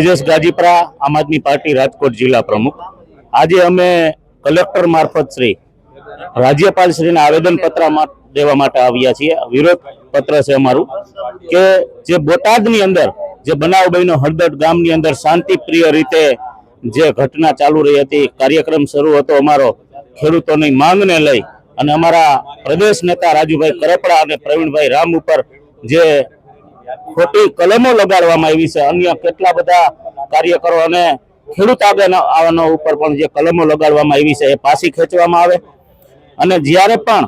તેજસ ગાજીપરા આમ આદમી પાર્ટી રાજકોટ જિલ્લા પ્રમુખ. આજે અમે કલેક્ટર મારફત શ્રી રાજ્યપાલ શ્રીને આવેદન પત્ર દેવા માટે આવ્યા છીએ. વિરોધ પત્ર છે અમારું કે જે બોટાદની અંદર, જે બનાવ બન્યો હળદડ ગામની અંદર શાંતિપ્રિય રીતે જે ઘટના ચાલુ રહી હતી, કાર્યક્રમ શરૂ હતો અમારો, ખેડૂતોની માંગને લઈ અને અમારા પ્રદેશ નેતા રાજુભાઈ કરપડા અને પ્રવીણભાઈ રામ ઉપર જે ખોટી કલમો લગાડવામાં આવી છે. અન્ય કેટલા બધા કાર્યકરો અને ખેડૂત આગળ ઉપર પણ જે કલમો લગાડવામાં આવી છે એ પાછી ખેંચવામાં આવે. અને જ્યારે પણ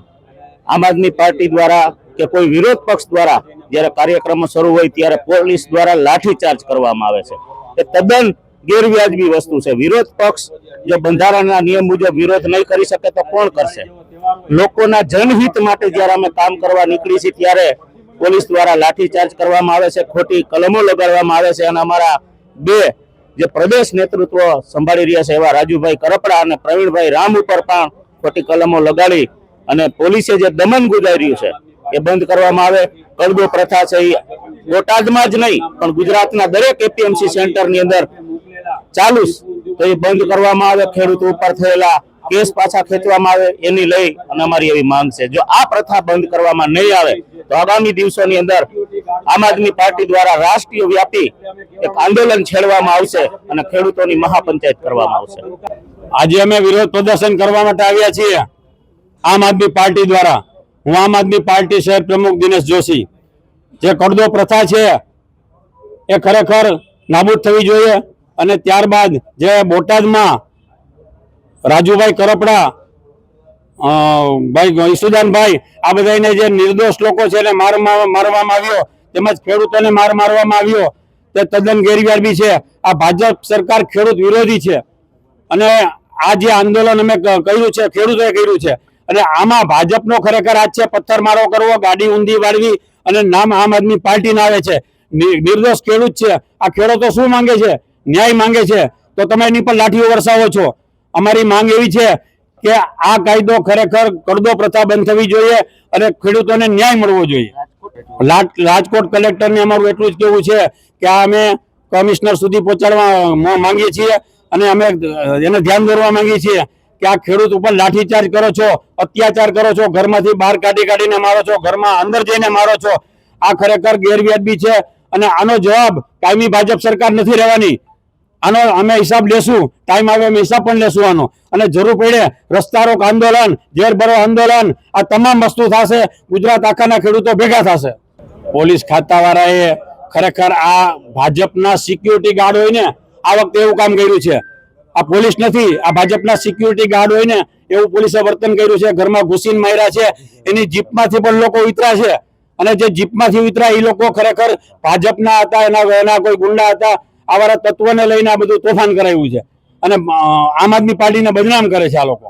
આમ આદમી પાર્ટી દ્વારા કે કોઈ વિરોધ પક્ષ દ્વારા જ્યારે કાર્યક્રમો શરૂ હોય ત્યારે પોલીસ દ્વારા લાઠીચાર્જ કરવામાં આવે છે. એ તદ્દન ગેરવ્યાજબી વસ્તુ છે. વિરોધ પક્ષ જો બંધારણના નિયમ મુજબ વિરોધ નહીં કરી શકે તો કોણ કરશે? લોકોના જનહિત માટે જ્યારે અમે કામ કરવા નીકળી છીએ ત્યારે પોલીસ દ્વારા લાઠીચાર્જ કરવામાં આવે છે, ખોટી કલમો લગાડવામાં આવે છે અને અમારા બે જે પ્રદેશ નેતૃત્વ સંભાળી રહ્યા છે એવા રાજુભાઈ કરપડા અને પ્રવીણભાઈ રામ ઉપર પણ ખોટી કલમો લગાડી અને પોલીસે જે દમન ગુજાર્યું છે એ બંધ કરવામાં આવે. કડદો પ્રથા છે એ બોટાદમાં જ નહીં, પણ ગુજરાતના દરેક એપીએમસી સેન્ટરની અંદર ચાલુ તો એ બંધ કરવામાં આવે. ખેડૂતો ઉપર થયેલા કેસ પાછા ખેંચવામાં આવે, એની લઈ અને અમારી એવી માંગ છે. જો આ પ્રથા બંધ કરવામાં નહીં આવે તો આગામી દિવસોની અંદર આમ આદમી પાર્ટી દ્વારા રાષ્ટ્રીય વ્યાપી એક આંદોલન છેડવામાં આવશે અને ખેડૂતોની મહાપંચાયત કરવામાં આવશે. આજે અમે વિરોધ પ્રદર્શન કરવા માટે આવ્યા છીએ. આમ આદમી પાર્ટી દ્વારા. હું આમ આદમી પાર્ટી શહેર પ્રમુખ દિનેશ જોશી. જે કડદો પ્રથા છે, એ ખરેખર નાબૂદ થવી જોઈએ. અને ત્યારબાદ જે બોટાદમાં રાજુભાઈ કરપડા ભાઈ ઈસુદાનભાઈ આ બધાને જે નિર્દોષ લોકો છે એને માર મારવામાં આવ્યો, તેમજ ખેડૂતોને માર મારવામાં આવ્યો, તે તદ્દન ગેરવ્યાજબી છે. આ ભાજપ સરકાર ખેડૂત વિરોધી છે. અને આ જે આંદોલન અમે કર્યું છે, ખેડૂતોએ કર્યું છે. અને આમાં ભાજપનો ખરેખર આજ છે, પથ્થરમારો કરવો, ગાડી ઊંધી વાળવી અને નામ આમ આદમી પાર્ટીના આવે છે. નિર્દોષ ખેડૂત છે. આ ખેડૂતો શું માંગે છે? ન્યાય માંગે છે. તો તમે એની પર લાઠીઓ વરસાવો છો. અમારી માંગ એવી છે કે આ કાયદો ખરેખર કરદો પ્રથા બંધ થવી જોઈએ અને ખેડૂતોને ન્યાય મળવો જોઈએ. રાજકોટ કલેક્ટરને અમારું એટલું જ કેવું છે કે આ અમે કમિશનર સુધી પહોંચાડવા માંગીએ છીએ અને અમે, એને ધ્યાન દોરવા માંગીએ છીએ કે આ ખેડૂત ઉપર લાઠીચાર્જ કરો છો, અત્યાચાર કરો છો, ઘરમાંથી બહાર કાઢી કાઢીને મારો છો, ઘરમાં અંદર જઈને મારો છો. આ ખરેખર ગેરવ્યાજબી છે અને આનો જવાબ કાયમી ભાજપ સરકાર નથી રહેવાની. આનો અમે હિસાબ લેશું ટાઈમ આવે અમે હિસાબ પણ લેશું આનો. અને જરૂર પડે રસ્તા રોક આંદોલન ઝેર ભરો આંદોલન, આ તમામ વસ્તુ થશે, ગુજરાત આખાના ખેડૂતો ભેગા થશે. પોલીસ ખાતાવાળાએ ખરેખર આ ભાજપના સિક્યુરિટી ગાર્ડ હોય ને આ વખતે એવું કામ કર્યું છે. આ પોલીસ નથી, આ ભાજપના સિક્યુરિટી ગાર્ડ હોય એવું પોલીસે વર્તન કર્યું છે, ઘરમાં ઘૂસીને માર્યા છે, એની જીપમાંથી પણ લોકો ઉતરા છે. અને જે જીપમાંથી ઉતરા એ લોકો ખરેખર ભાજપના હતા, એના એના કોઈ ગુંડા હતા આવારા તત્વને લઈને આ બધું તોફાન કરાવ્યું છે. અને આમ આદમી પાર્ટીને બદનામ કરે છે આ લોકો.